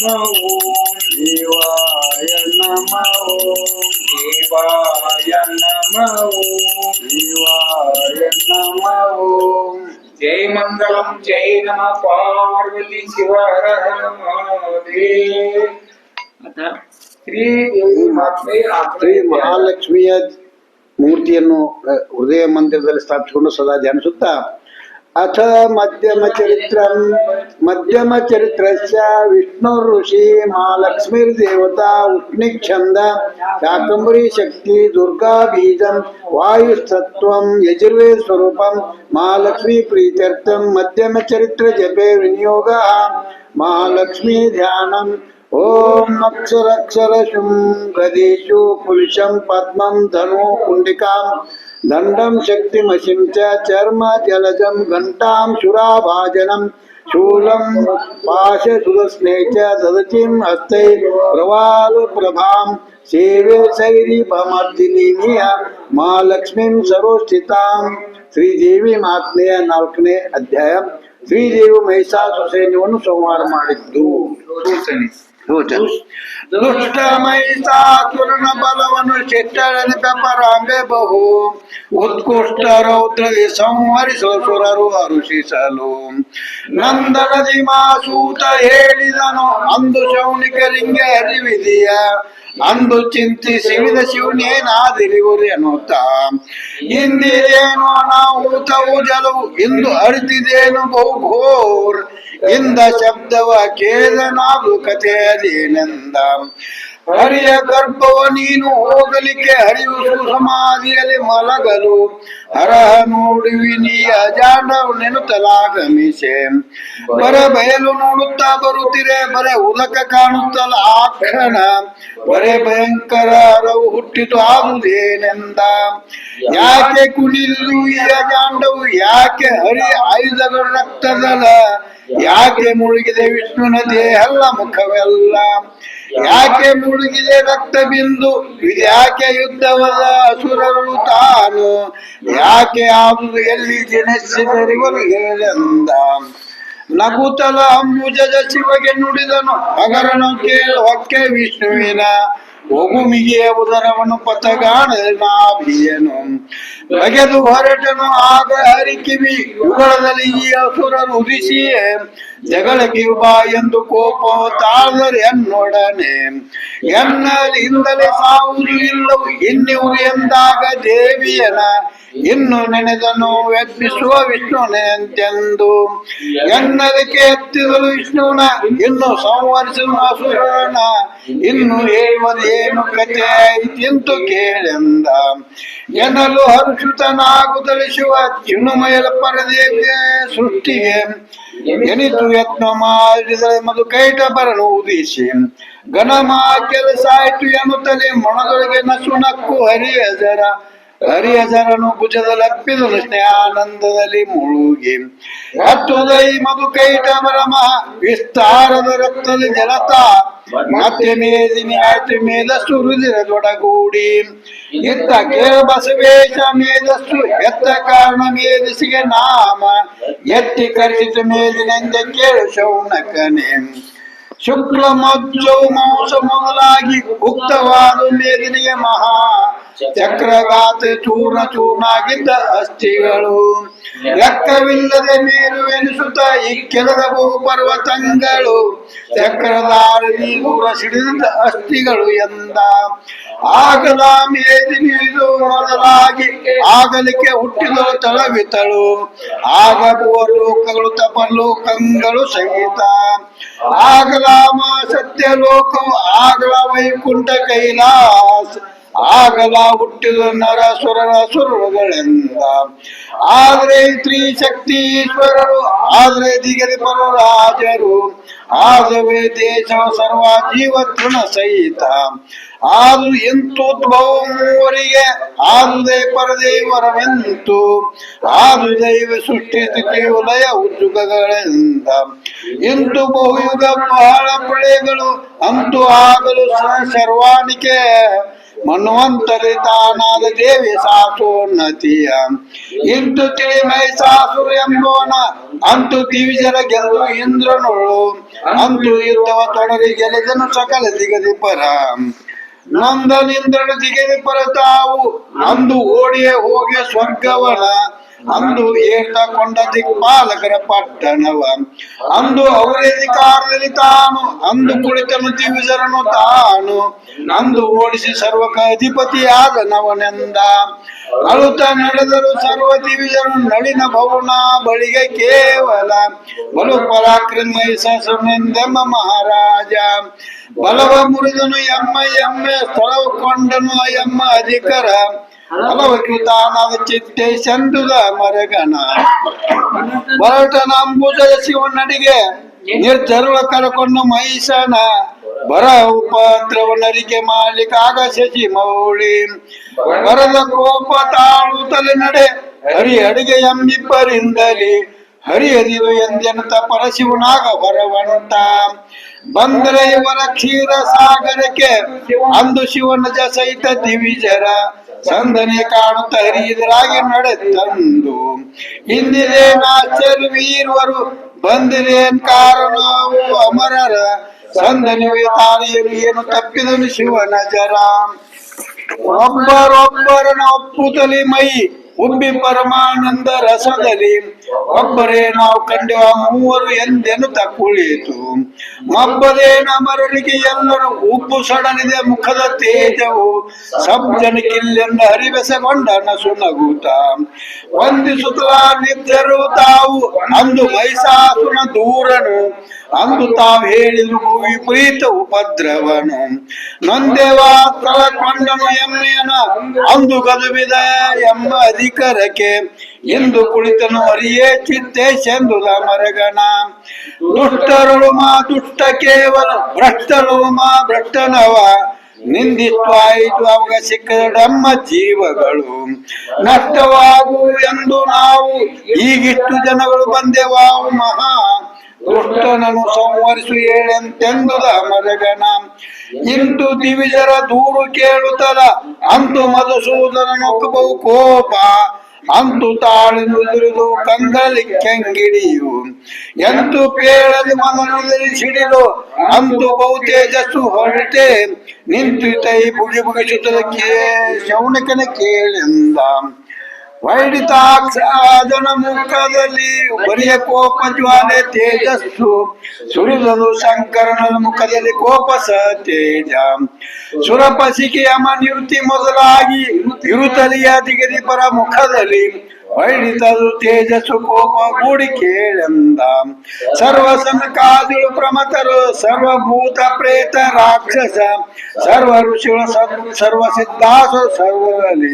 ಓಂ ಶಿವಾಯ ನಮಃ ಓಂ ಶಿವಾಯ ನಮಃ ಓಂ ಶಿವಾಯ ನಮಃ ಓಂ ಜೈ ಮಂಗಳಂ ಜೈ ನಮ ಪಾರ್ವತಿ ಶಿವ ಹರ ಹರ ಮಹಾದೇವ್ ಅಥ ಶ್ರೀದೇವಿ ಮಾತೆ ಶ್ರೀ ಮಹಾಲಕ್ಷ್ಮಿಯ ಮೂರ್ತಿಯನ್ನು ಅ, ಹೃದಯ ಮಂದಿರದಲ್ಲಿ ಸ್ಥಾಪಿಸಿಕೊಂಡು ಸದಾ ಧ್ಯಾನಿಸುತ್ತಾ అథ మధ్యమచరిత్రం మధ్యమచరిత్రస్య విష్ణు ఋషి మహాలక్ష్మీర్దేవత ఉష్ణిఛంద శాకంబరీ శక్తి దుర్గా బీజం వాయుసత్వం యజుర్వే స్వరూపం మహాలక్ష్మీ ప్రీత్యర్థం మధ్యమచరిత్ర జపే వినియోగ మహాలక్ష్మీ ధ్యానం ఓం అక్షరక్షరశుం గదేశు పులుషం పద్మం ధను కుండికాం ಗದೀಶು ಪುರುಷಂ ಪದ್ಮಂ ಧನು ಕುಂಡಿಕಾಂ ದಂಡಂ ಶಕ್ತಿಮಶಿಂ ಚ ಚರ್ಮ ಜಲಜಂ ಘಂಟಾಂ ಶುರಾಭಾಜನಂ ಶೂಲಂ ಪಾಶ ಸುದಸ್ನೇ ಚ ದದಚಿಂ ಹಸ್ತೈ ಪ್ರವಾಲ ಪ್ರಭಾಂ ಸೇವೆ ಸೈರಿ ಭಮರ್ದಿನಿಯ ಮಹಾಲಕ್ಷ್ಮೀಂ ಸರ್ವಸ್ಥಿತಾಂ ಶ್ರೀದೇವಿ ಮಾತ್ಮೆಯ ನಾಲ್ಕನೇ ಅಧ್ಯಾಯ ಶ್ರೀದೇವಿ ಮಹಿಷಾಸುರ ಸೈನ್ಯವನ್ನು ಸಂಹಾರ ಮಾಡಿದ್ದು ದುಷ್ಟ ಮಹಿಷಾಸುರನ ಬಲವನ್ನು ಚಿಟ್ಟಳನಿತ ಪರಾಂಬೆ ಬಹು ಉತ್ಕೃಷ್ಟ ರೌದ್ರದಿ ಸಂಹರಿಸಲು ಸುರರು ಹರುಷಿಸಲು ನಂದನದಿ ಮಾಸೂತ ಹೇಳಿದನು ಅಂದು ಶೌನಿಕರಿಂಗೆ ಹರಿವಿದೆಯ ಅಂದು ಚಿಂತಿಸಿಳಿದ ಶಿವನೇನಾದಿರಿಗುರಿ ಅನ್ನುತ್ತ ನಾವು ತವು ಜಲವು ಇಂದು ಅರಿತಿದೇನು ಬಹುಘೋರ್. ಇಂದ ಶಬ್ದವ ಕೇಳನಾದು ಕಥೆಯದೇನೆಂದ. ಹರಿಯ ಗರ್ಭವ ನೀನು ಹೋಗಲಿಕ್ಕೆ ಹರಿಯು ಸುಸಮಾಧಿಯಲ್ಲಿ ಮಲಗಲು. ಹರಹ ನೋಡುವಿ ನೀ ಅಜಾಂಡವು ನೆನುತ್ತಲಾಗಮಿಸೆ ಬರ ಬಯಲು ನೋಡುತ್ತಾ ಬರುತ್ತಿರೆ, ಬರೆ ಉದಕ ಕಾಣುತ್ತಲ ಆ ಕ್ಷಣ ಬರೇ ಭಯಂಕರ ಹರವು ಹುಟ್ಟಿತು ಆಗುವುದೇನೆಂದ ಯಾಕೆ ಕುಣಿಲು ಈ ಅಜಾಂಡವು? ಯಾಕೆ ಹರಿ ಆಯುಧಗಳ ರಕ್ತದಲ ಯಾಕೆ ಮುಳುಗಿದೆ ವಿಷ್ಣುನ ದೇಹಲ್ಲ ಮುಖವೆಲ್ಲ. ಯಾಕೆ ಮುಳುಗಿದೆ ರಕ್ತ ಬಿಂದು? ಯಾಕೆ ಯುದ್ಧವಲ್ಲ ಅಸುರರು ತಾನು? ಯಾಕೆ ಆದುದು ಎಲ್ಲಿ ಜನಿಸಿದರಿವರು ಹೇಳೆಂದ? ನಗುತಲ ಅಂಬುಜದ ಶಿವಗೆ ನುಡಿದನು. ಅಗರನು ಕೇಳ ಹೊಕ್ಕೆ ವಿಷ್ಣುವಿನ. ಒಗುಮಿಗೆ ಉದರವನು ಪಥಗಾಣನಾಭಿಯನು ಬಗೆದು ಹೊರಟನು ಆಗ ಹರಿಕಿವಿ. ಯುಗಳದಲ್ಲಿ ಈ ಅಸುರರು ಉದಿಸಿಯೇ. ಜಗಳಕ್ಕೆ ಬಾ ಎಂದು ಕೋಪ ತಾಳದರೆ ಎನ್ನೊಡನೆ ಎನ್ನಲಿಂದಲೇ ಸಾವುದು ಇಲ್ಲವು ಇನ್ನಿವು ಎಂದಾಗ ದೇವಿಯನ. ಇನ್ನು ನೆನೆದನು ಎಬ್ಬಿಸುವ ವಿಷ್ಣುನೆಂತೆಂದು ಎನ್ನದಕ್ಕೆ ಎತ್ತಿದಳು ವಿಷ್ಣುವನ ಇನ್ನು ಸಂವರಿಸುವ ಸುರಣ ಇನ್ನು ಹೇಳುವುದೇನು ಕಥೆ ಐತಿಂತು ಕೇಳೆಂದ. ಎನ್ನಲು ಹರ್ಷಿತನಾಗು ಶಿವ ಚಿಣ್ಣುಮಯಲ ಪರದೇವಿಯ ಸೃಷ್ಟಿಗೆ ಎನಿತು ಯತ್ನ ಮಾಡಿದರೆ ಮದು ಕೈಟ ಬರಲು ಉದಿಸಿ ಘನಮ ಕೆಲಸ ಆಯ್ತು ಎನ್ನುತ್ತಲೇ ಮೊಣದೊಳಗೆ ನಸು ನಕ್ಕು ಹರಿಯಜರ ಭುಜದ ಅಪ್ಪಿದನು ಸ್ನೇಹಾನಂದದಲ್ಲಿ ಮುಳುಗಿ. ಹತ್ತುದೈ ಮಧು ಕೈಟ ಬರಮ ವಿಸ್ತಾರದ ರಕ್ತದ ಜಲತ. ಮತ್ತೆ ಮೇದಿನಿ ಆಯ್ತು ಮೇದಸ್ಸು ರುದಿರದೊಡಗೂಡಿ ಇತ್ತ ಕೇಳ ಬಸವೇಶ ಮೇದಸ್ಸು, ಎತ್ತ ಕಾರಣ ಮೇದಿಸಿಗೆ ನಾಮ. ಎತ್ತಿ ಕರೆಯಿತು ಮೇದಿನೆಂದೆ ಕೇಳು ಶೌನಕನೇ ಶುಕ್ಲ ಮಜ್ಜು ಮಾಂಸ ಮೊದಲಾಗಿ, ಉಕ್ತವಾದ ಮೇದಿನಿಗೆ ಮಹಾ. ಚಕ್ರಗಾತ ಚೂರ್ಣ ಚೂರ್ಣಾಗಿದ್ದ ಅಸ್ಥಿಗಳು. ಲೆಕ್ಕವಿಲ್ಲದೆ ಮೇಲು ಎನಿಸುತ್ತ ಈ ಕೆಲದ ಬಹು ಪರ್ವತಂಗಳು ಚಕ್ರದಾರಿ ದೂರ ಸಿಡಿದ ಅಸ್ಥಿಗಳು ಎಂದ. ಆಗಲ ನೀರು ಮೊದಲಾಗಿ ಆಗಲಿಕ್ಕೆ ಹುಟ್ಟಿದಳು ತಳವಿತಳು. ಆಗ ಲೋಕಗಳು ತಪಲೋಕಗಳು ಸಹಿತ. ಆಗಲ ಮಾ ಸತ್ಯ ಲೋಕವು ಆಗಲ ವೈಕುಂಠ ಕೈಲಾಸ. ಆಗಲ ಹುಟ್ಟಿದ ನರಸುರರ ಸುರಗಳೆಂದ ಆದ್ರೆ ತ್ರಿಶಕ್ತೀಶ್ವರರು ಆದ್ರೆ ದಿಗದಿ ರಾಜರು ಆದವೇ ದೇಶ ಸರ್ವ ಜೀವ ತೃಣ ಸಹಿತ ಆದು ಮೂವರಿಗೆ ಆದುದೇ ಪರದೇವರವೆಂತು ಆದು ದೈವ ಸೃಷ್ಟಿ ಸ್ಥಿತಿ ಲಯ ಉದ್ಯುಗಗಳಿಂದ. ಇಂತು ಬಹುಯುಗ ಬಹಳ ಪಳೆಗಳು ಅಂತೂ ಆಗಲು ಸರ್ವಾನಿಕೆ ಮನ್ವಂತರಿ ತಾನಾದ ದೇವಿ ಸಾಸೋನ್ನತಿಯ. ಇಂತು ತಿಳಿಮೈ ಸಾಸುರ ಎಂಬೋನ ಅಂತು ದಿವಿಜರ ಗೆಲ್ಲು ಇಂದ್ರನುಳು. ಅಂತು ಯುದ್ಧವ ತೊಡರಿ ಗೆಲೆದನು ಸಕಲ ದಿಗದಿ ಪರ. ನಂದನಿಂದ್ರನ ದಿಗದಿ ಪರ ತಾವು, ಅಂದು ಓಡಿಯೇ ಹೋಗಿ ಸ್ವರ್ಗವನ ಅಂದು ಏರ್ತ ಕೊಂಡ ದಿಕ್ಪಾಲಕರ ಪಟ್ಟಣವ. ಅಂದು ಅವರಧಿಕಾರದಲ್ಲಿ ತಾನು, ಅಂದು ಕುಳಿತನು ದಿವಿಜರನು ತಾನು ನಂದು ಓಡಿಸಿ ಸರ್ವಕ ಅಧಿಪತಿಯಾದ ನವನೆಂದ. ಅಳುತ್ತ ನಡೆದರು ಸರ್ವ ದಿವಿಜನು ನಳಿನ ಭವನ ಬಳಿಗೆ ಕೇವಲ ಬಲು ಪರಾಕ್ರಮಿ ಸಸನೆಂದೆಮ್ಮ ಮಹಾರಾಜ. ಬಲವ ಮುರಿದನು ಎಮ್ಮ ಎಮ್ಮೆ ಸ್ಥಳವು ಕೊಂಡನು ಎಮ್ಮ ಅಧಿಕರ. ಫಲವಕೃತಾನಾದ ಚಿತ್ತೆ ಚಂದುದ ಮರಗಣ ಬರಟನ ಅಂಬುಜದ ಶಿವನಡಿಗೆ ನಿರ್ಧರುವ ಕರಕೊಂಡು ಮಹಿಷನ ಬರ ಉಪದ್ರವನರಿಗೆ ಮಾಲಿಕ ಶಶಿ ಮೌಳಿ. ಬರದ ಕೋಪ ತಾಳುತ್ತಲೆ ನಡೆ, ಹರಿ ಅಡಿಗೆ ಎಂಬಿಬ್ಬರಿಂದಲಿ. ಹರಿಹರಿದು ಎಂದೆನುತ ಪರಶಿವನಾಗ ಹೊರವಂತ. ಬಂದರೆ ಇವರ ಕ್ಷೀರ ಸಾಗರಕ್ಕೆ, ಅಂದು ಶಿವನ ಸಹಿತ ದಿವಿಜರ ಸಂದನೆ ಕಾಣುತ್ತ ಹರಿಯದರಾಗಿ ನಡೆತಂದು. ವೀರವರು ಬಂದಿರೇನ್ ಕಾರಣ ಅಮರರ? ಸಂದನಿವೆ ತಾನೆಯಲ್ಲಿ ಏನು ತಪ್ಪಿದನು ಶಿವನ ಜರ? ಒಬ್ಬರೊಬ್ಬರನ ಒಪ್ಪುತ್ತಲಿ ಮೈ ಉಬ್ಬಿ ಪರಮಾನಂದ ರಸದಲ್ಲಿ ಒಬ್ಬರೇ ನಾವು ಕಂಡೆವ ಮೂವರು ಎಂದೆನು ತಕ್ಕುಳಿಯಿತು ಮಬ್ಬದೇ ನಮರಳಿಗೆ ಎಲ್ಲರೂ ಉಪ್ಪು ಸಡನಿದೆ ಮುಖದ ತೇಜವು. ಸಬ್ಜನಿಕಿಲ್ಲೆಂದು ಹರಿವೆಸಗೊಂಡ ನಸು ನಗೂತ ವಂದಿಸುತ್ತ ನಿದ್ದರು ತಾವು. ಅಂದು ಮೈಸಾಸುನ ದೂರನು. ಅಂದು ತಾವ್ ಹೇಳಿದ್ರು ವಿಪರೀತ ಉಪದ್ರವನು. ನಂದೇವ ಕೊಂಡನು ಎಮ್ಮೆಯನ? ಅಂದು ಗದುಬಿದ ಎಮ್ಮ ಅಧಿಕಾರಕ್ಕೆ? ಎಂದು ಕುಳಿತನು ಅರಿಯೇ ಚಿತ್ತೆ ಚೆಂದುದ ಮರಗಣ ದುಷ್ಟರು ಮಾ ದುಷ್ಟ ಕೇವಲ ಭ್ರಷ್ಟರು ಮಾ ಭ್ರಷ್ಟನವ. ನಿಂದಿತ್ವಾಯಿತು ಅವಾಗ ಸಿಕ್ಕಡಮ್ಮ ಜೀವಗಳು. ನಷ್ಟವಾಗು ಎಂದು ನಾವು ಈಗಿಷ್ಟು ಜನಗಳು ಬಂದೆವಾವು ಮಹಾ ದುಷ್ಟನನ್ನು ಸಂವರಿಸು ಏಳೆಂತೆಂದುದ ಮರಗಣ ಇಂತು ದಿವಿಜರ ದೂರು ಕೇಳುತ್ತದ ಅಂತು ಮಧುಸೂದನನು ಬಹು ಕೋಪ, ಅಂತು ತಾಳಿನು ನುದುರಿದು ಕಂದಲಿ ಕೆಂಗಿಡಿಯು. ಎಂತು ಪೇಳಲಿ ಮನದಲ್ಲಿ ಸಿಡಿಲು ಅಂತು ಬಹು ತೇಜಸ್ಸು ಹೊರಟೆ, ನಿಂತು ತೈ ಬುಗಿ ಬುಗಿಸುತ್ತದೆ ಕೇ ಶೌನಕನ ಕೇಳೆಂದ. ವೈಡಿತಾಕ್ಷನ ಮುಖದಲ್ಲಿ ಬರಿಯ ಕೋಪ, ಜ್ವಾಲೆ, ತೇಜಸ್ಸು. ಸುರಿದನು ಶಂಕರನ ಮುಖದಲ್ಲಿ ಕೋಪ ಸ ತೇಜ. ಸುರಪಸಿಕೆ ಅಮ ನಿವೃತ್ತಿ ಮೊದಲಾಗಿ ಇರುತ್ತಲಿಯ, ದಿಗದಿ ಪರ ಮುಖದಲ್ಲಿ ವೈಡಿತದು ತೇಜಸ್ಸು ಕೋಪ ಗೂಡಿ ಕೇಳೆಂದ ಸರ್ವ ಸನಕಾದಿಗಳು ಪ್ರಮತರು ಸರ್ವಭೂತ ಪ್ರೇತ ರಾಕ್ಷಸ ಸರ್ವ ಋಷಿಗಳ ಸರ್ವ- ಸರ್ವ ಸಿದ್ಧಾಸು ಸರ್ವದಲ್ಲಿ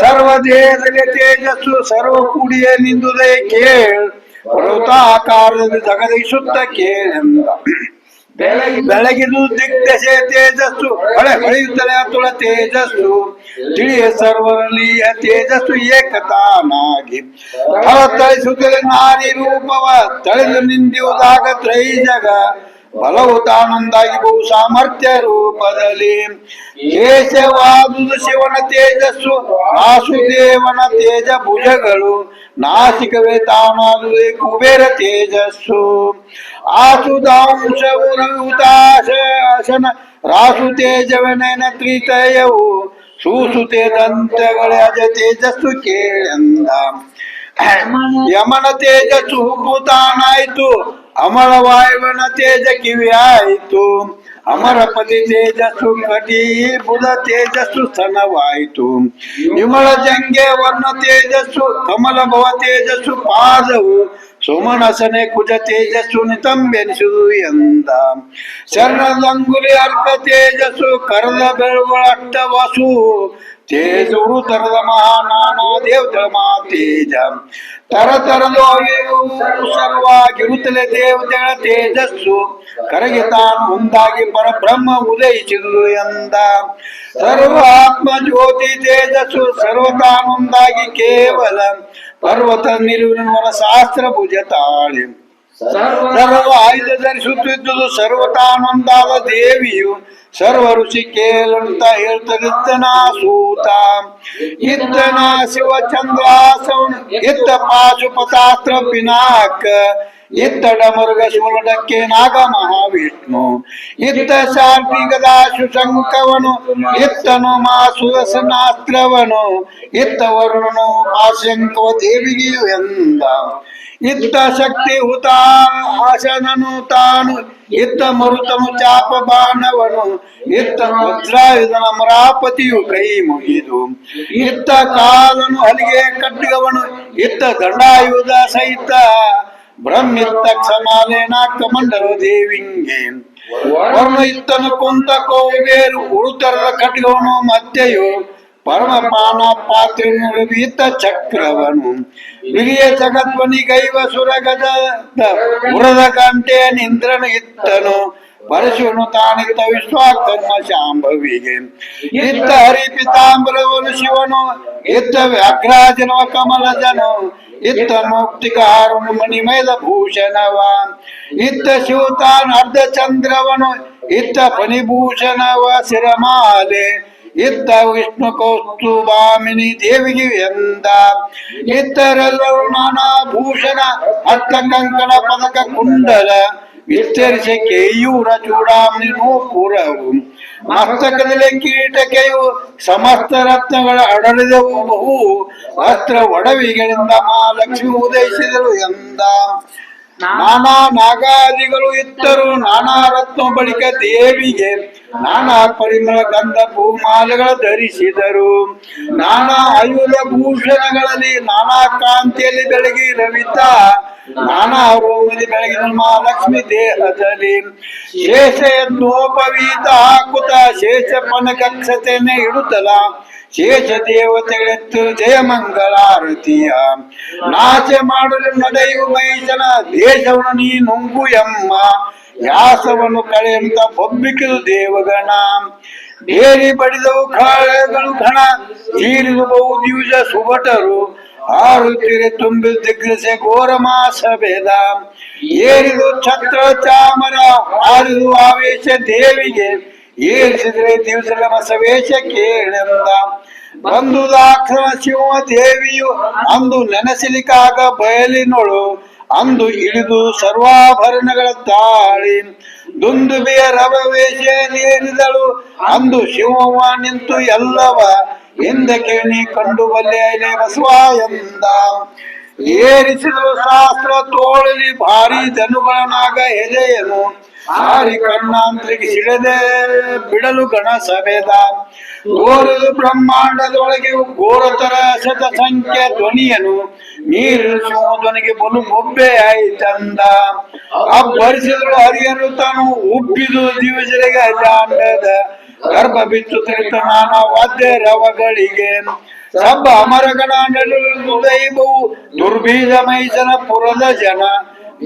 ಸರ್ವ ದೇಹದಲ್ಲಿ ತೇಜಸ್ಸು ಸರ್ವ ಕೂಡಿಯೇ ನಿಂದುದೇ ಕೇಳ್ ಪರ್ವತಾಕಾರದಲ್ಲಿ ಜಗದೀಶುತ್ತ ಕೇಳೆಂದ ಬೆಳಗಿದು ದಿಗ್ದಶೆ ತೇಜಸ್ಸು, ಹೊಳೆ ಹೊಳೆಯುತ್ತಲೇ ಅತುಳ ತೇಜಸ್ಸು. ತಿಳಿಯ ಸರ್ವರಲ್ಲಿ ಆ ತೇಜಸ್ಸು ಏಕತಾನಾಗಿ. ತಳಿಸುತ್ತಲೇ ನಾರಿ ರೂಪವ, ತಳೆದು ನಿಂದಿಯುವುದಾಗ ತ್ರೈಜಗ ಬಲವು ತಾನೊಂದಾಗಿ ಬಹು ಸಾಮರ್ಥ್ಯ ರೂಪದಲ್ಲಿ. ಕೇಶವಾದುದು ಶಿವನ ತೇಜಸ್ಸು, ವಾಸುದೇವನ ತೇಜ ಭುಜಗಳು, ನಾಸಿಕವೇ ತಾನಾದುದೇ ಕುಬೇರ ತೇಜಸ್ಸು. ಆಸುದಾಂಶವು ರವಿತಾಶನ ರಾಸು ತೇಜವನೇನ ತ್ರಿತಯವು, ಸೂಸುತೆ ದಂತಗಳ ಅಜ ತೇಜಸ್ಸು ಕೇಳೆಂದ. ಯಮನ ತೇಜಸ್ಸು ಹುಬ್ಬುತಾನಾಯ್ತು ಅಮರ ವಾಯುವನ ತೇಜ ಕಿವಿ ಆಯಿತು ಅಮರಪತಿ ತೇಜಸ್ಸು ಕಟಿ ಬುಧ ತೇಜಸ್ಸು ಸ್ತನವಾಯಿತು ವಿಮಲ ಜಂಗೆ ವರ್ಣ ತೇಜಸ್ಸು ಕಮಲ ಭವ ತೇಜಸ್ಸು ಪಾದವು ಸುಮನಸನೆ ಕುಜ ತೇಜಸ್ಸು ನಿತಂಬೆನಿಸುವುದು ಎಂದ. ಶರಣದಂಗುಲಿ ಅರ್ಕ ತೇಜಸ್ಸು ಕರದ ಬೆಳುಗಳ ಅಷ್ಟ ವಸು. ತೇಜುರು ತರದ ಮಹಾನಾನ ದೇವತರ ಮಾ ತೇಜ ತರ ತರಲು ಅವಿವು ಸರ್ವಾಗಿರುತ್ತಲೇ ದೇವತೆಗಳ ತೇಜಸ್ಸು ಕರಗಿ ತಾನು ಮುಂದಾಗಿ ಪರಬ್ರಹ್ಮ ಉದಯಿಸಿದುದು ಎಂದ ಸರ್ವ ಆತ್ಮ ಜ್ಯೋತಿ ತೇಜಸ್ಸು ಸರ್ವ ತಾನೊಂದಾಗಿ ಕೇವಲ ಪರ್ವತ ನಿಲುವಿನ ಶಾಸ್ತ್ರ ಭುಜ ತಾಳಿ ಸರ್ವ ಆಯುಧ ಧರಿಸುತ್ತಿದ್ದುದು ಸರ್ವತಾನೊಂದಾದ ದೇವಿಯು ಸರ್ವ ಋಷಿ ಕೇಳಂತ ಹೇಳ್ತದಿತ್ತನ ಸೂತ ಇದ್ದನ ಶಿವ ಚಂದ್ರಾಸವನು ಇತ್ತ ಪಾಶುಪತಾಸ್ತ್ರ ಪಿನಾಕ ಇತ್ತ ಮುರುಗ ನಾಗ ಮಹಾವಿಷ್ಣು ಇತ್ತ ಶಾಂತಿ ಗದಾಶು ಶಂಕವನು ಇತ್ತನು ಮಾ ಸುದರ್ಶನಾಸ್ತ್ರವನು ಇತ್ತ ವರುಣನು ಪಾಶಂಕವ ದೇವಿಗೆಯು ಎಂದ. ಇತ್ತ ಶಕ್ತಿ ಹುತ ಆಶನನು ತಾನು, ಇತ್ತ ಮರುತನು ಚಾಪ ಬಾಣವನು, ಇತ್ತ ವಜ್ರಾಯುಧನ ಮರಾಪತಿಯು ಕೈ ಮುಗಿದು. ಇತ್ತ ಕಾಲನು ಹಲಿಗೆ ಕಟ್ಟಿಗವನು ಇತ್ತ ದಂಡಾಯುಧ ಸಹಿತ ಬ್ರಹ್ಮಿತ್ತ ಕ್ಷಮಾಲೇನ ಕಮಂಡಲು ದೇವಿಂಗೆ. ವರ್ಣ ಇತ್ತನು ಕುಂತ ಕೋಬೇರು ಉಳುತರದ ಖಡ್ಗವನು ಮತ್ತೆಯು ಪರಮಪಾನ ಪಾತ್ರೆ ನಡುವೀತ ಚಕ್ರವನು. ಹಿರಿಯ ಜಗತ್ವನಿ ಗೈವ ಸುರಗದ ಉರದ ಗಂಟೆ ನಿಂದ್ರನು ಇತ್ತನು. ಪರಶುನು ತಾನಿತ್ತ ವಿಶ್ವಾಕರ್ಮ ಶಾಂಭವಿಗೆ. ಇತ್ತ ಹರಿ ಪಿತಾಂಬರವನು ಶಿವನು ಇತ್ತ ವ್ಯಾಘ್ರಾಜನವ ಕಮಲಜನು ಇತ್ತ ಮುಕ್ತಿಕಾರನು ಮಣಿಮಯದ ಭೂಷಣವ ಇತ್ತ ಶಿವತಾನ್ ಅರ್ಧ ಚಂದ್ರವನು ಇತ್ತ ಫಣಿಭೂಷಣವ ಶಿರಮಾಲೆ ಇತ್ತ ವಿಷ್ಣು ಕೌಸ್ತುಭಾಮಿನಿ ದೇವಿಗೆ ಎಂದ ಇತ್ತರೆಲ್ಲರೂ ನಾನಾ ಭೂಷಣ ಅತ್ತ ಕಂಕಣ ಪದಕ ಕುಂಡಲ, ವಿಸ್ತರಿಸಿ ಕೇಯೂರ ಚೂಡಾಮಣಿ ನೂಪುರವು. ಮಸ್ತಕದಲ್ಲಿ ಕಿರೀಟಕೆಯು ಸಮಸ್ತ ರತ್ನಗಳ ಅಡಳಿದವು ಬಹು ಅಸ್ತ್ರ ಒಡವಿಗಳಿಂದ ಮಹಾಲಕ್ಷ್ಮಿ ಉದಯಿಸಿದಳು ಎಂದ. ನಾನಾ ನಾಗಾದಿಗಳು ಇತ್ತರು ನಾನಾ ರತ್ನ ಬಳಿಕ ದೇವಿಗೆ ನಾನಾ ಪರಿಮಳ ಗಂಧ ಭೂಮಾಲೆಗಳ ಧರಿಸಿದರು. ನಾನಾ ಆಯುಧ ಭೂಷಣಗಳಲ್ಲಿ ನಾನಾ ಕಾಂತಿಯಲ್ಲಿ ಬೆಳಗಿ ರವಿತ ನಾನಾ ರೋಗದಲ್ಲಿ ಬೆಳಗಿನ ಮಹಾಲಕ್ಷ್ಮಿ ದೇಹದಲ್ಲಿ ಶೇಷ ಎಂದೋಪವೀತ ಹಾಕುತ್ತ ಶೇಷ ಪನಕಕ್ಷತೆಯನ್ನೇ ಇಡುತ್ತಲ. ಶೇಷ ದೇವತೆಗಳೆತ್ತು ಜಯ ಮಂಗಳಾರತಿಯ ನಾಚ ಮಾಡಲು ನಡೆಯುವ ಮೈಸನ, ದೇಶವನ್ನು ನೀ ನುಂಗು ಎಮ್ಮ. ಯಾಸವನ್ನು ಕಳೆಯಂತ ಬೊಬ್ಬಿಕಿದು ದೇವಗಣ. ಬೇರಿ ಬಡಿದವು ಕಾಳಗಳು ತೀರಿದು ಬಹು ದಿವಸ ಸುಭಟರು. ಆರುತ್ತಿರೆ ತುಂಬಿ ದಿಗ್ರಸೆ ಘೋರ ಮಾಸ ಭೇದ ಏರಿದು ಛತ್ರ ಚಾಮರ ಆರಿದು ಆವೇಶ ದೇವಿಗೆ. ಏರಿಸಿದ್ರೆ ದಿವಸದ ಮಸವೇಶ ಕೇಳೆಂದ. ಬಂದು ದಾಕ್ಷಣ ಶಿವ ದೇವಿಯು, ಅಂದು ನೆನೆಸಲಿಕ್ಕಾಗ ಬಯಲಿನೊಳು. ಅಂದು ಇಳಿದು ಸರ್ವಾಭರಣಗಳ ತಾಳಿ ದುಂದುಬಿಯ ರವವೇಶ ನೇರಿದಳು ಅಂದು ಶಿವವ ನಿಂತು ಎಲ್ಲವ ಹಿಂದಕ್ಕೆ ಕೇಳಿ ಕಂಡು ಬಲ್ಲೆ ಬಸವ ಎಂದ. ಏರಿಸಿದಳು ಶಾಸ್ತ್ರ ತೋಳಲಿ ಭಾರಿ ಜನುಗಳನಾಗ ಎದೆಯನು ಹಾರಿ ಕಣ್ಣಾಂತರಿಗೆ ಸಿಡದೆ ಬಿಡಲು ಗಣ ಸಭೆದ. ತೋರಲು ಬ್ರಹ್ಮಾಂಡದೊಳಗೆ ಘೋರತರ ಶತ ಸಂಖ್ಯೆ ಧ್ವನಿಯನು. ನೀರು ಧ್ವನಿಗೆ ಬಲು ಬೊಬ್ಬೆ ಆಯ್ತಂದ ಅಬ್ಬರಿಸಿದಳು ಹರಿಯನು ತಾನು ಉಬ್ಬಿದು ದಿವಸರಿಗೆ ಅಜಾಂಡದ. ಗರ್ಭ ಬಿತ್ತು ತರಿತ ನಾನಾ ವಾದ್ಯ ರವಗಳಿಗೆ. ಸಬ್ಬ ಅಮರಗಣ ನಡುಲು ದೈವವು ದುರ್ಬೀಜ ಮೈಸನ ಪುರದ ಜನ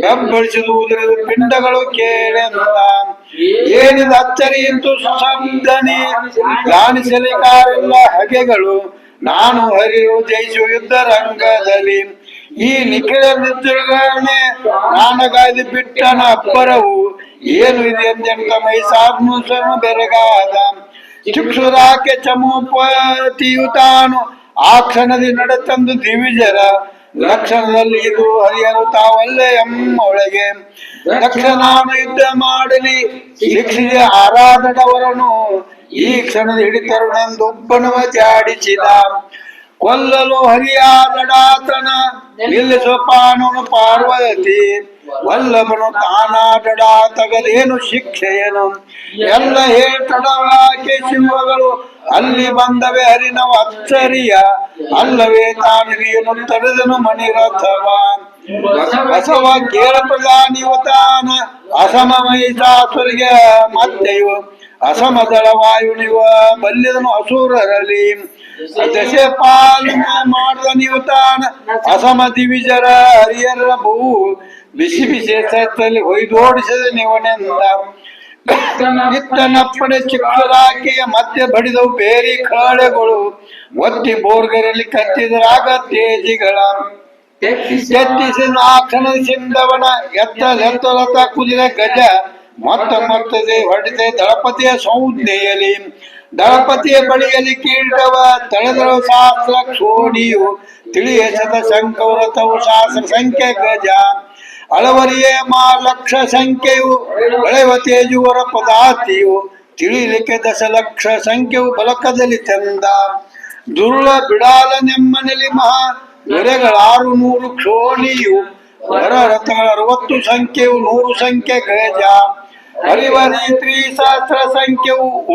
ಗಬ್ಬಳಿಸಿದುವುದರ ಪಿಂಡಗಳು ಕೇಳೆಂತ. ಏನಿದ ಅಚ್ಚರಿ ಶಬ್ದನೆ ಗಾಣಿಸಲಿಕಾರೆಲ್ಲ ಹಗೆಗಳು. ನಾನು ಹರಿಯು ಜಯಿಸುವ ಯುದ್ಧ ರಂಗದಲ್ಲಿ. ಈ ನಿಖಿಲ ನಿದ್ರಗಣೆ ನಾನಗಾದಿ ಬಿಟ್ಟನ ಅಬ್ಬರವು ಏನು ಇದೆ ಎಂದೆಂತ ಮೈಸಾಬ್ನು ಬೆರಗಾದ ಚುಕ್ಷುರಾಕೆ ಚಮೋಪತಿಯು ತಾನು ಆ ಕ್ಷಣದಿ ನಡೆತಂದು ದಿವಿಜರ ಲಕ್ಷಣದಲ್ಲಿ ಇದು ಹರಿಯರು ತಾವಲ್ಲೇ ಎಮ್ಮೊಳಗೆ ಲಕ್ಷಣಾನು ಯುದ್ಧ ಮಾಡಲಿ ಶಿಕ್ಷಿಸಿ ಆರಾಧನವರನು ಈ ಕ್ಷಣದ ಹಿಡಿತರುಣೆಂದೊಬ್ಬನವ ಜಾಡಿಸಿದ ಕೊಲ್ಲಲು ಹರಿಯಾದಡಾತನ ನಿಲ್ಲಿಸುವ ಪಾನನು ಪಾರ್ವತಿ. ವಲ್ಲಭನು ಶಿಕ್ಷೆ ಶಿಕ್ಷೆಯನು? ಎಲ್ಲ ಹೇಟಡವಾಕೆ ಸಿಂಹಗಳು, ಅಲ್ಲಿ ಬಂದವೆ ಹರಿನವ ಅಚ್ಚರಿಯ. ಅಲ್ಲವೇ ತಾನಿಗೆಯನ್ನು ತಡೆದನು ಮಣಿರಥವ ಬಸವ ಕೇಳ ಪ್ರಧಾನಿಯು ತಾನ ಅಸಮ ಮಹಿಷಾಸುರಿಗೆ ಮತ್ತೆಯು. ಅಸಮದಳ ವಾಯುನಿವ ಬಲ್ಯದನು ಅಸುರರಲಿ ದಶೆ ಪಾಲನ ಮಾಡಿದ ನೀವು ತಾನ. ಅಸಮ ದಿವಿಜರ ಹರಿಯರ ಬಹು ಬಿಸಿ ಬಿಸಿ ಸತ್ತಲ್ಲಿ ಹೊಯ್ದೋಡಿಸಿದ ನೀವನೆಂದ ಇತ್ತನಪ್ಪಡೆ ಚಿಕ್ಕರಾಕೆಯ ಮತ್ತೆ ಬಡಿದವು ಬೇರಿ ಕಾಳೆಗಳು. ಒತ್ತಿ ಬೋರ್ಗರಲ್ಲಿ ಕತ್ತಿದರಾಗ ತೇಜಿಗಳ ಎತ್ತಿಸಿ ನಾಕ್ಷಣ ಸಿಂಧವನ ಎತ್ತ ಎತ್ತಲತ ಕುದಿರ ಗಜ. ಮೊತ್ತ ಮತ್ತದೆ ಹೊಡೆದೆ ದಳಪತಿಯ ಸೌಜ್ಞೆಯಲ್ಲಿ ದಳಪತಿಯ ಬಳಿಯಲ್ಲಿ ಕೀಟವ ತಳೆದಳು ಶಾಸ್ತ್ರ ಕ್ಷೋಣಿಯು. ತಿಳಿಯಸದ ಶಂಕವ್ರತವು ಶಾಸ್ತ್ರ ಸಂಖ್ಯೆ ಗಜ. ಅಳವರಿಯ ಮಾ ಲಕ್ಷ ಸಂಖ್ಯೆಯು ಬೆಳೆವ ತೇಜುವರ ಪದಾತಿಯು ತಿಳಿಲಿಕ್ಕೆ ದಶಲಕ್ಷ ಸಂಖ್ಯೆಯು ಬಲಕದಲ್ಲಿ ತಂದ. ದುರುಳ ಬಿಡಾಲ ನೆಮ್ಮನೆಲಿ ಮಹಾ ದೊರೆಗಳಾರು ನೂರು ಕ್ಷೋಣಿಯು. ರಥಗಳ ಅರವತ್ತು ಸಂಖ್ಯೆಯು ನೂರು ಸಂಖ್ಯೆ ಗಜ. ಹರಿವರಿ ತ್ರಿಸಹಸ್ರ ಸಂಖ್ಯೆಯು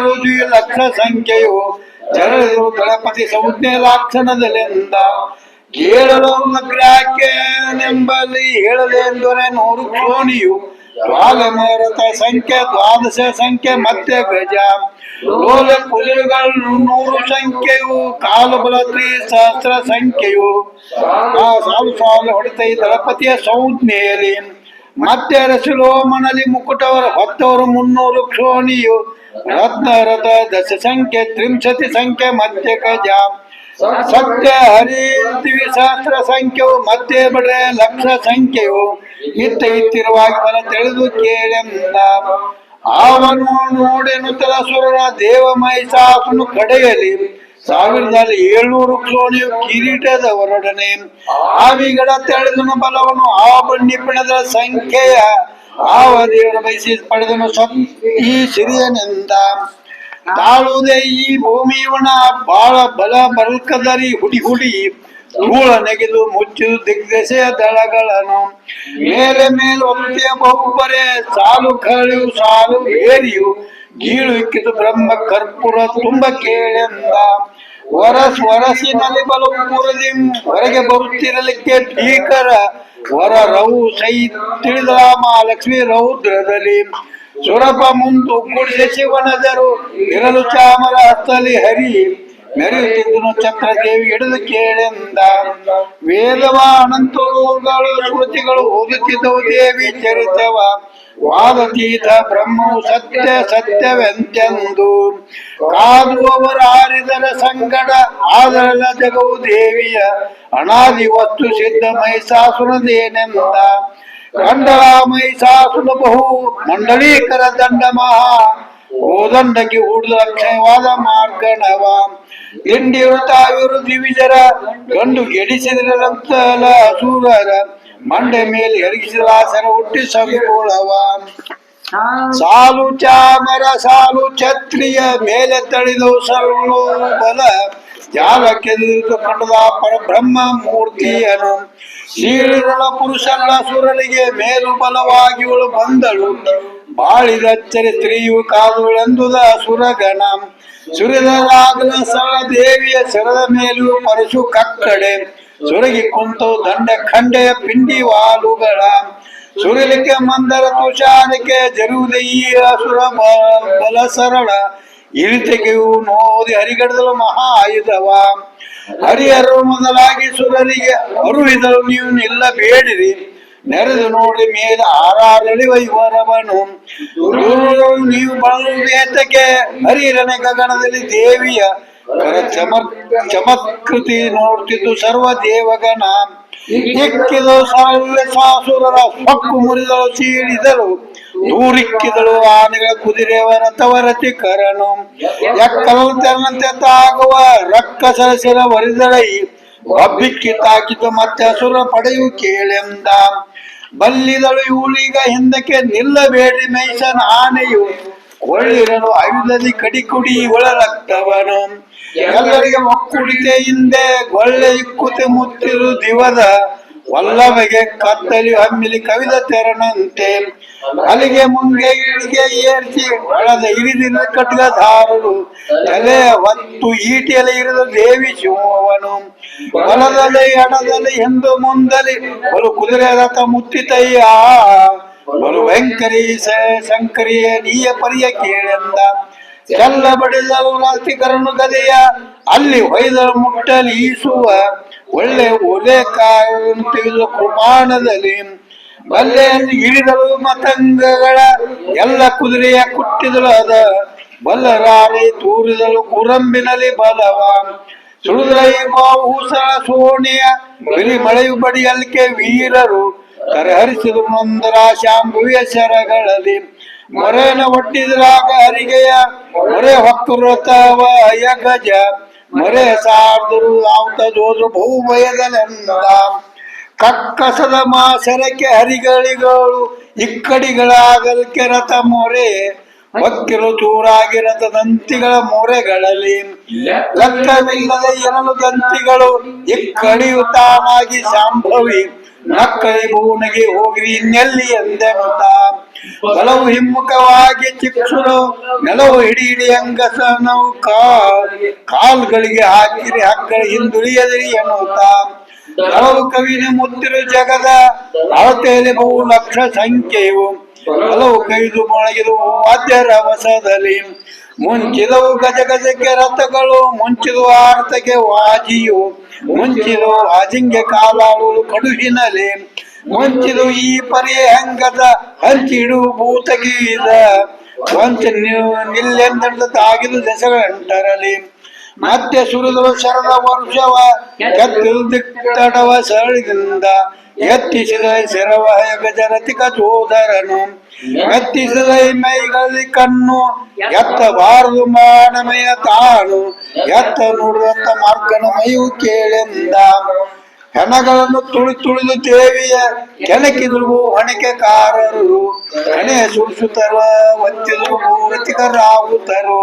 ರುಜು ಲಕ್ಷ ಸಂಖ್ಯೆಯು. ಜನರು ಗಣಪತಿ ಸಂಜ್ಞೆ ಲಾಕ್ಷಣದಲ್ಲಿಂದ ಕೇಳಲು ನಗ್ರಾಕ್ಯನೆಂಬಲ್ಲಿ ಹೇಳಲೆಂದರೆ ನೂರು ಕೋಣಿಯು ದ್ವಾದ ಸಂಖ್ಯೆ ದ್ವಾದಶ ಸಂಖ್ಯೆ ಮತ್ತೆ ಗಜ. ಲೋಲ ಕುದುರೆಗಳು ನೂರು ಸಂಖ್ಯೆಯು, ಕಾಲು ಬಲ ಸಹಸ್ರ ಸಂಖ್ಯೆಯು. ಆ ಸಾಲು ಸಾಲು ಹೊಡೆತ ದಳಪತಿಯ ಸಂಜ್ಞೆಯಲ್ಲಿ. ಮತ್ತೆ ಅರಸಿಲೋಮನಲ್ಲಿ ಮುಕುಟವರು ಹೊತ್ತವರು ಮುನ್ನೂರು ಕ್ಷೋಣಿಯು. ರತ್ನರಥ ದಶ ಸಂಖ್ಯೆ, ತ್ರಿಂಶತಿ ಸಂಖ್ಯೆ ಮಧ್ಯ ಗಜ. ಸತ್ಯ, ಹರಿ ದ್ವಿಸಹಸ್ರ ಸಂಖ್ಯೆಯು, ಮತ್ತೆ ಬಡ ಲಕ್ಷ ಸಂಖ್ಯೆಯು. ಇತ್ತ ಇತ್ತಿರುವಾಗ ತಿಳಿದು ಕೇಳೆಂದ. ಅವನು ನೋಡೆನು ತಲಸುರನ ದೇವ ಮಹಿಷಾಸುನು ಕಡೆಯಲ್ಲಿ ಸಾವಿರದ ಏಳ್ನೂರು ಕ್ಲೋಣಿ ಕಿರೀಟದವರೊಡನೆ ಆವಿಗಳ ತೆಳೆದನು ಬಲವನು, ಆ ಬಣ್ಣಿಪಿಣದ ಸಂಖ್ಯೆಯ ಆವ ದೇವರ ಬಯಸಿ ಪಡೆದನು ಈ ಸಿರಿಯನೆಂದ. ತಾಳುವುದೇ ಈ ಭೂಮಿಯವನ ಬಾಳ ಬಲ ಬಲ್ಕದರಿ ಹುಡಿ ಹುಡಿ ಧೂಳ ನೆಗೆದು ಮುಚ್ಚು ದಿಗ್ದೆಸೆಯ ದಳಗಳನ್ನು. ಮೇಲೆ ಮೇಲೆ ಒಪ್ಪಿಯ ಬಹುಪರೆ, ಸಾಲು ಕಳೆಯು, ಸಾಲು ಏರಿಯು, ಗೀಳು ಇಕ್ಕಿತು ಬ್ರಹ್ಮ ಕರ್ಪೂರ ತುಂಬ ಕೇಳೆಂದ. ವರಸ್, ವರಸಿನಲ್ಲಿ ಬಲು ಪುರದಿ ಹೊರಗೆ ಬರುತ್ತಿರಲಿಕ್ಕೆ ಭೀಕರ. ವರ ರವು ಸೈ ತಿಳಿದ ಮಹಾಲಕ್ಷ್ಮಿ ರೌದ್ರದಲ್ಲಿ. ಸುರಪ ಮುಂದು ಕುಡಿದ ಶಿವನದರು ಇರಲು ಚಾಮರ ಹಸ್ತಲಿ ಹರಿ. ಮೆರೆಯುತ್ತಿದ್ದನು ಚಕ್ರದೇವಿ ಹಿಡಿದು ಕೇಳೆಂದ. ವೇದವ ಕೃತಿಗಳು ಓದುತ್ತಿದ್ದವು ದೇವಿ ಚರಿತವ. ವಾದತೀತ ಬ್ರಹ್ಮವು ಸತ್ಯ ಸತ್ಯವೆಂತೆಂದು. ಕಾದುವವರು ಆರಿದರ ಸಂಗಡ ಆದರಲ ಜಗವು ದೇವಿಯ. ಅನಾದಿ ವಸ್ತು ಸಿದ್ಧ ಮಹಿಷಾಸುರದೇನೆಂದ. ಕಂಡಳ ಮಹಿಷಾಸುರ ಬಹು ಮಂಡಳೀಕರ ದಂಡ ಮಹಾ ಓದಂಡಕ್ಕೆ ಹೂಡಿದ ಅಕ್ಷಯವಾದ ಮಾರ್ಗಣವ ಇಂಡಿಯರು ತಾವಿರು ದಿವಿಜರ, ಗಂಡು ಗೆಡಿಸಿದರಂತಲ ಅಸೂರರ ಮಂಡೆ ಮೇಲೆ ಎರಗಿಸಿದ ಆಸನ ಹುಟ್ಟಿ ಸಂಗೋಳವ ಸಾಲು ಚಾಮರ, ಸಾಲು ಛತ್ರಿಯ ಮೇಲೆ ತಳಿದವು ಸರ್ವೋ ಬಲ ಜಾಲಕ್ಕೆ ಕಂಡದ ಪರಬ್ರಹ್ಮ ಮೂರ್ತಿಯನು ಸೀಳಿದಳ ಪುರುಷನ ಸುರನಿಗೆ ಮೇಲು ಬಲವಾಗಿವಳು ಬಂದಳು. ಬಾಳಿದ ಚರಿತ್ರೆಯು ಕಾದುಳೆಂದುದ ಸುರಗಣ. ಸುರಿದರಾಗಲ ಸರಳ ದೇವಿಯ ಸರದ ಮೇಲೂ ಪರಶು ಕಕ್ಕಡೆ. ಸುರಗಿ ಕುಂತು ದಂಡ ಖಂಡೆಯ ಪಿಂಡಿ ವಾಲುಗಳ. ಸುರಿಲಿಕ್ಕೆ ಮಂದರ ತುಷಾರಕ್ಕೆ ಜರುವುದೇ ಈ ಅಸುರ ಬ- ಬಲ ಸರಳ. ಇಳಿತೆಗೆಯು ನೋದಿ ಹರಿಗಡದಲು ಮಹಾ ಆಯುಧವ. ಹರಿಹರು ಮೊದಲಾಗಿ ಸುರರಿಗೆ ಅರುವಿದಳು ನೀವು ನಿಲ್ಲಬೇಡಿರಿ. ನೆರೆದು ನೋಡಿ ಮೇಲೆ ಆರಾರಳಿವ ಇವರವನು. ನೀವು ಬಳಬೇತಕ್ಕೆ ಹರಿರನೆ ಗಗನದಲ್ಲಿ ದೇವಿಯ ಚಮಕ್ ಚಮತ್ಕೃತಿ ನೋಡ್ತಿದ್ದು ಸರ್ವ ದೇವಗಣ. ಇಕ್ಕಿದ ಸಾಸುರರ ಸೊಕ್ಕು ಮುರಿದಳು ಸೀಳಿದಳು ದೂರಿಕ್ಕಿದಳು ಆನೆಗಳ ಕುದುರೆಯವರ ತವರತಿ ಕರನು ಎಕ್ಕಲು ತೆರನಂತೆ ತಾಗುವ ರಕ್ಕ ಸರಸಿರ ವರಿದಳೈ, ಒಬ್ಬಿಕ್ಕಿ ತಾಕಿದ್ದು ಮತ್ತೆ ಹಸುರ ಪಡೆಯು ಕೇಳೆಂದ. ಬಲ್ಲಿದಳು ಇವಳೀಗ ಹಿಂದಕ್ಕೆ ನಿಲ್ಲಬೇಡಿ ಮೈಸನ ಆನೆಯು. ಒಳ್ಳಿರನು ಆಯುಧದಿ ಕಡಿಕುಡಿ ಒಳ ರಕ್ತವನು. ಎಲ್ಲರಿಗೆ ಒಕ್ಕುಡಿಕೆ ಹಿಂದೆ ಗೊಳ್ಳೆ ಇಕ್ಕುತೆ ಮುತ್ತಿರು ದಿವದ. ವಲ್ಲಭಗೆ ಕತ್ತಲಿ ಹಮ್ಮಿಲಿ ಕವಿದ ತೆರನಂತೆ ಅಲ್ಲಿಗೆ ಮುಂದೆ ಇಳಿಗೆ ಏರ್ಸಿ ಒಳದ ಇರಿದಿನ ಖಡ್ಗಧಾರರು ತಲೆ ಹೊತ್ತು ಈಟಿಯಲ್ಲಿ ಇರಿದ ದೇವಿ ಶಿವನು ಹೊಲದಲ್ಲಿ ಎಡದಲ್ಲಿ ಹಿಂದು ಮುಂದಲಿ ಒಲು ಕುದುರೆ ರಥ ಮುತ್ತಿತಯ್ಯ. ಒಂದು ವೆಂಕರಿ ಶಂಕರಿಯ ನೀಯ ಪರಿಯ ಕೇಳೆಂದ. ಎಲ್ಲ ಬಡಿದಳು ನಾಸ್ತಿಕರನ್ನು ಗದೆಯ. ಅಲ್ಲಿ ಹೊಯ್ದಲು ಮುಟ್ಟಲಿ ಈಸುವ. ಒಳ್ಳೆ ಒಲೆ ಕಾಯನ್ನು ಪ್ರಮಾಣದಲ್ಲಿ ಬಲ್ಲೆಯನ್ನು ಇಳಿದಳು ಮತಂಗಗಳ ಎಲ್ಲ ಕುದುರೆಯ ಕುಟ್ಟಿದಳು ಅದ ಬಲ್ಲರಾರಿ ತೂರಿದಳು ಕುರಂಬಿನಲ್ಲಿ ಬಲವ. ಸುಳಿದೈ ಹೂಸಳ ಸೋಣಿಯ ಬರಿ ಮಳೆಯು ಬಡಿಯಲ್ಕೆ ವೀರರು ಕರಹರಿಸಿದ ನೊಂದರ ಶಾಂಭುವಿಯ ಶರಗಳಲ್ಲಿ. ಮೊರೆನ ಒಟ್ಟಿದ್ರಾಗ ಹರಿಗೆಯ ಮೊರೆ ಹೊಕ್ಕರು ಯ ಗಜ ಮೊರೆ ಸಾರ್ದರು ಜೋಜು ಜೋದ್ರು ಬಹುಭಯದನೆಂದ ಕಕ್ಕಸದ ಮಾಸರಕ್ಕೆ ಹರಿಗಳಿಗಳು ಇಕ್ಕಡಿಗಳಾಗಲಿಕ್ಕೆ ರಥ ಮೊರೆ ಹೊಕ್ಕಿರು ಚೂರಾಗಿರದ ದಂತಿಗಳ ಮೊರೆಗಳಲ್ಲಿ. ಲಕ್ಕವಿಲ್ಲದ ಎರಡು ದಂತಿಗಳು ಇಕ್ಕಡಿಯು ತಾನಾಗಿ ಶಾಂಭವಿ ನಕ್ಕಳಿ ಭೂನಿಗೆ ಹೋಗ್ರಿ, ಇನ್ನೆಲ್ಲಿ ಎಂದೆನುತ ಬಲವು ಹಿಮ್ಮುಖವಾಗಿ ಚಿಕ್ಷುರು ನೆಲವು ಹಿಡಿ ಹಿಡಿ ಅಂಗಸನು ಕಾ ಕಾಲ್ಗಳಿಗೆ ಹಾಕಿರಿ ಹಕ್ಕಳ ಹಿಂದುಳಿಯದಿರಿ ಎನ್ನುತ್ತಾ. ಹಲವು ಕವಿನ ಮುತ್ತಿರು ಜಗದ, ಅಳತೆಯಲ್ಲಿ ಬಹು ಲಕ್ಷ ಸಂಖ್ಯೆಯು. ಹಲವು ಕೈದು ಮೊಳಗಿದು ವಾದ್ಯರ ವಸದಲ್ಲಿ ಮುಂಚಿದವು ಗಜ ಗಜಕ್ಕೆ ರಥಗಳು ಮುಂಚಿದು ಆರ್ತಗೆ ವಾಜಿಯು ಮುಂಚಿದು ಅಜಿಂಗೆ ಕಾಲಾಳು ಕಡುಹಿನಲೆ ಮುಂಚಿದು ಈ ಪರಿ ಹಂಗದ ಹಂಚಿಡು ಭೂತಗೀದ, ವಂಚ ನಿಲ್ಲೆಂದ ತಾಗಿದು ದಶಗಂಟರಲಿ ಮತ್ತೆ ಸುರಿದವ ಶರದ ವರ್ಷವ ಕತ್ತಿಲ್ ದಿಕ್ಕಡವ ಸರಳಿದಿಂದ ಎತ್ತಿಸಿದ ಶರವ ಗಜರತಿಕ ಜೋದರನು ಎತ್ತಿಸಿದ ಮೈಗಳಲ್ಲಿ ಕಣ್ಣು ಎತ್ತಬಾರದು ಮಾನಮಯ ತಾನು ಎತ್ತ ನುಡಿದಂತ ಮಾರ್ಗನ ಮೈವು ಕೇಳೆಂದ. ಹೆಣಗಳನ್ನು ತುಳಿ ತುಳಿದು ದೇವಿಯ ಕೆಣಕಿದ್ರು ಹೊಣೆಕೆಕಾರರು ಹಣೆ ಸುಡಿಸುತ್ತರ ಒತ್ತಿದ್ರು ಮೂರ್ತಿಕರಾಗುತ್ತರು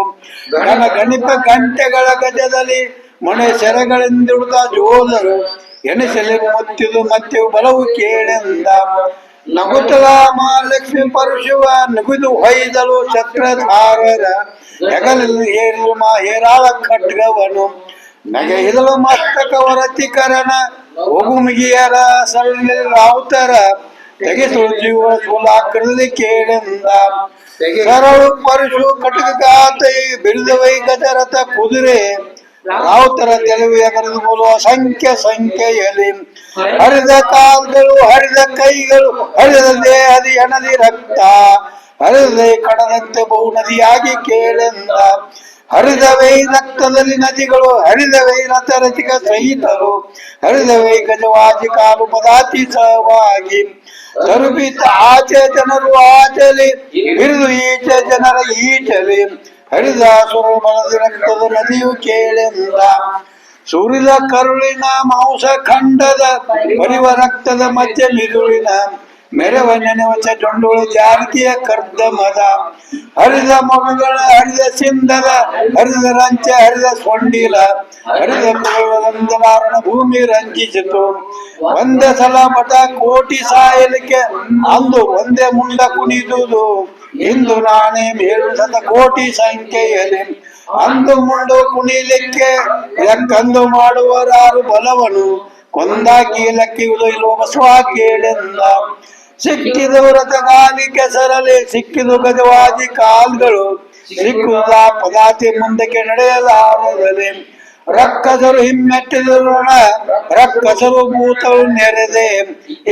ಗಣ ಗಣಿತ ಗಂಟೆಗಳ ಗಜದಲ್ಲಿ ಮನೆ ಸೆರೆಗಳಿಂದ ಜೋದರು ಎಣಿಸಲಿ ಮುತ್ತಿದು ಮತ್ತೆ ಬಲವು ಕೇಳೆಂದ ನಗುತ್ತಲ ಮಹಾಲಕ್ಷ್ಮಿ ಪರಶುವ ನಗುದು ಹೊಯ್ದಲು ಚಕ್ರಧಾರರ ಹೆಗಲಲ್ಲಿ ಹೇರಿದ ಮಾ ಹೇರಾಳ ಖಡ್ಗವನು ನಗೆ ಹಿದಲು ಮಸ್ತಕ ವರತಿಕರನ ಒಗುಮಿಗಿಯರ ಸರಳಿ ರಾವುತರ ತೆಗೆಸು ಜೀವ ಸುಲಾಕೃತಿ ಕೇಳೆಂದ. ಸರಳು ಪರಶು ಕಟಕ ಗಾತೈ ಬಿಡಿದವೈ ಗಜರಥ ಕುದುರೆ ರಾವುತರ ತೆಲುವೆ ಕರೆದು ಬೋಲುವ ಸಂಖ್ಯೆ ಸಂಖ್ಯೆಯಲ್ಲಿ ಹರಿದ ಕಾಲ್ಗಳು, ಹರಿದ ಕೈಗಳು, ಹರಿದ ದೇಹದಿ ಹಣದಿ ರಕ್ತ. ಹರಿದ ಕಡದಂತೆ ಬಹು ನದಿಯಾಗಿ ಕೇಳೆಂದ ಹರಿದವೈ ರಕ್ತದಲ್ಲಿ ನದಿಗಳು ಹರಿದವೈ ರಥರಚಿಕ ಸಹಿತರು. ಹರಿದವೈ ಗಜವಾಜಿ ಕಾಲು ಪದಾತಿ ಸಹವಾಗಿ. ತರುಬಿತ ಆಚೆ ಜನರು ಆಚಲಿ ಈಚೆ ಜನರ ಈಚಲಿ. ಹರಿದ ಸುರಬಲದ ರಕ್ತದ ನದಿಯು ಕೇಳೆಂದ ಸುರಿದ ಕರುಳಿನ ಮಾಂಸ ಖಂಡದ ಬರಿವ ರಕ್ತದ ಮಧ್ಯ ಮಿದುಳಿನ ಮೆರವ ನೆನವಚ ಜೊಂಡುಳು ಕರ್ದ ಮದ. ಹರಿದ ಮಗುಗಳ ಹರಿದ ಸಿಂಧದ ಹರಿದ ರಂಚ, ಹರಿದ ಸೊಂಡಿಲ ಹರಿದ ಕುಲವಂದನಾರಣ ಭೂಮಿ ರಂಜಿಸಿತು. ಒಂದೇ ಸಲ ಮಠ ಕೋಟಿ ಸಾಯಲಿಕ್ಕೆ ಅಂದು ಒಂದೇ ಮುಂಡ ಕುಣಿದುದು. ಇಂದು ನಾನೇ ಮೇಲು ಶತ ಕೋಟಿ ಸಂಖ್ಯೆಯಲ್ಲಿ ಅಂದು ಮುಂಡು ಕುಣಿಲಿಕ್ಕೆ ಲೆಕ್ಕಂದು ಮಾಡುವರಾರು ಬಲವನು, ಕೊಂದ ಕೀಲಕ್ಕೆ ಇಲ್ಲೋ ಬಸವ ಕೇಳೆಂದ ಸಿಕ್ಕಿದು ರಥಗಾಲಿ ಕೆಸರಲ್ಲಿ ಸಿಕ್ಕಿದು ಗಜವಾದಿ ಕಾಲ್ಗಳು, ಸಿಕ್ಕುದ ಪದಾತಿ ಮುಂದಕ್ಕೆ ನಡೆಯಲಾರದಲ್ಲಿ ರಕ್ಕಸರು ಹಿಮ್ಮೆಟ್ಟಿದರು ರಕ್ಕಸರು ಭೂತರು ನೆರೆದೆ.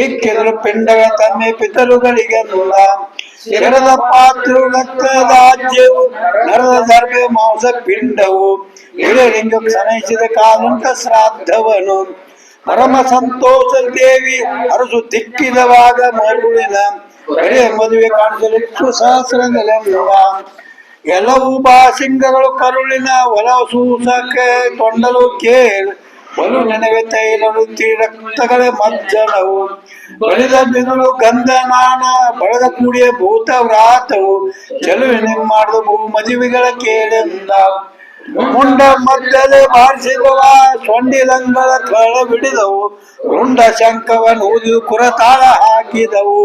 ಇಕ್ಕಿದ್ರು ಪಿಂಡಗಳ ತನ್ನೆ ಪಿತರುಗಳಿಗೆ ನೂರ ಎರಡ ಪಾತ್ರು ರಕ್ತದಾಜ್ಯವು ನರದ ದರ್ಬೆ ಮಾಂಸ ಪಿಂಡವು ಹಿರಿಯಲಿಂಗ ಸನಯಿಸಿದ ಕಾಲುಂಟ ಶ್ರಾದ್ದವನು ಪರಮ ಸಂತೋಷ ದೇವಿ ಅರಸು ದಿಕ್ಕಿದವಾಗ ಮರುಳಿನ ಬರೇ ಮದುವೆ ಕಾಣಿಸಲಿಟ್ಟು ಸಹಸ್ರ ನೆಲೆಂಬ ಎಲ್ಲವೂ ಬಾಸಿಂಗಗಳು ಕರುಳಿನ ಒಲ ಸೂಸಕ್ಕೆ ತೊಂಡಲು ಕೇಳ್ ಬಲು ನೆನವೆ ತೈಲರು ರಕ್ತಗಳೇ ಮಜ್ಜನವು ಬಳಿದ ಬಿರುಳು ಗಂಧ ನಾಣ ಬಳದ ಕೂಡಿಯ ಭೂತ ವ್ರಾತವು ಚೆಲುವಿನ ಮಾಡುವ ಭೂ ಮದುವೆಗಳ ಕೇಳೆಂದ ಮುಂಡ ಮದ್ದಲೆ ಬಾರಿಸಿದವ ಸೊಂಡಿಲಂಗಳ ಕಳ ಬಿಡಿದವು. ರುಂಡ ಶಂಕವನ್ನು ಊದಿ ಕುರತಾಳ ಹಾಕಿದವು.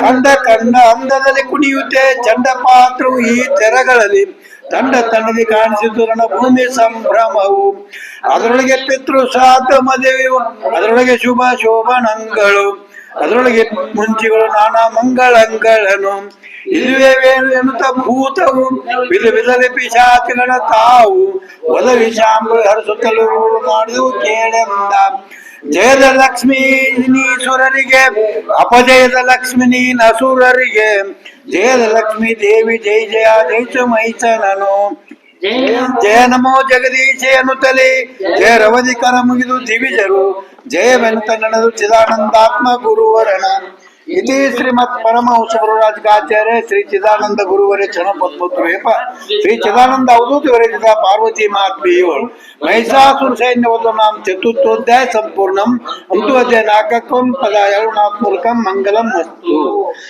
ಕಂಡ ಕಂಡ ಅಂದದಲ್ಲಿ ಕುಣಿಯುತ್ತೆ ಚಂಡ ಪಾತ್ರವು ಈ ತೆರಗಳಲ್ಲಿ. ತಂಡ ತಂಡದಿ ಕಾಣಿಸಿದ್ದು ನನ್ನ ಭೂಮಿ ಸಂಭ್ರಮವು. ಅದರೊಳಗೆ ಪಿತೃ ಸಾಧ ಮದುವೆಯು ಅದರೊಳಗೆ ಶುಭ ಶೋಭನಂಗಳು ಅದರೊಳಗೆ ಮುಂಚಿಗಳು ನಾನಾ ಮಂಗಳಂಗಳನು. ಇದುವೇ ವೇಣು ಎನ್ನುತ್ತ ಭೂತವು ವಿಧ ವಿಧದ ಪಿಶಾತಿಗಳ ತಾವು. ಒದವಿ ಶಾಂಬ ಹರಿಸುತ್ತಲೂ ಮಾಡಿದವು ಕೇಳೆಂದ. ಜಯದ ಲಕ್ಷ್ಮೀ ನೀಸುರರಿಗೆ ಅಪಜಯದ ಲಕ್ಷ್ಮಿ ನೀನ್ ಅಸುರರಿಗೆ ಜಯದ ಲಕ್ಷ್ಮೀ ದೇವಿ ಜಯ ಜಯ ಜಯಿಸು ಮೈಸನನು ಜಯ ಜಯ ನಮೋ ಜಗದೀಶೆ ಅನ್ನುತ್ತಲೇ ಜಯ ರವದಿ ಕರ ಮುಗಿದು ದಿವಿಜರು ಜಯವೆನುತ ನಡೆದು ಚಿದಾನಂದಾತ್ಮ ಗುರುವರಣ ಇತಿ ಶ್ರೀಮತ್ ಪರಮಹಂಸ ಗುರುರಾಜಕಾಚಾರ್ಯ ಶ್ರೀ ಚಿದಾನಂದ ಗುರುವರೇ ಚರಣಪದ್ಮತ್ವೇಪ ಶ್ರೀ ಚಿದಾನಂದ ಅವಧೂತ ವಿರಚಿತ ಪಾರ್ವತಿ ಮಹಾತ್ಮೆಯೋಳು ಮಹಿಷಾಸುರ ಸೈನ್ಯ ನಾಮ ಚತುರ್ಥೋಧ್ಯಾಯ ಸಂಪೂರ್ಣಂ ಅಂತೂ ಅಧ್ಯಾಯ ನಾಲ್ಕಕ್ಕಂ ಪದ ಎರಡು ನಾಲ್ಕು ಮಂಗಲಂ ಅಸ್ತು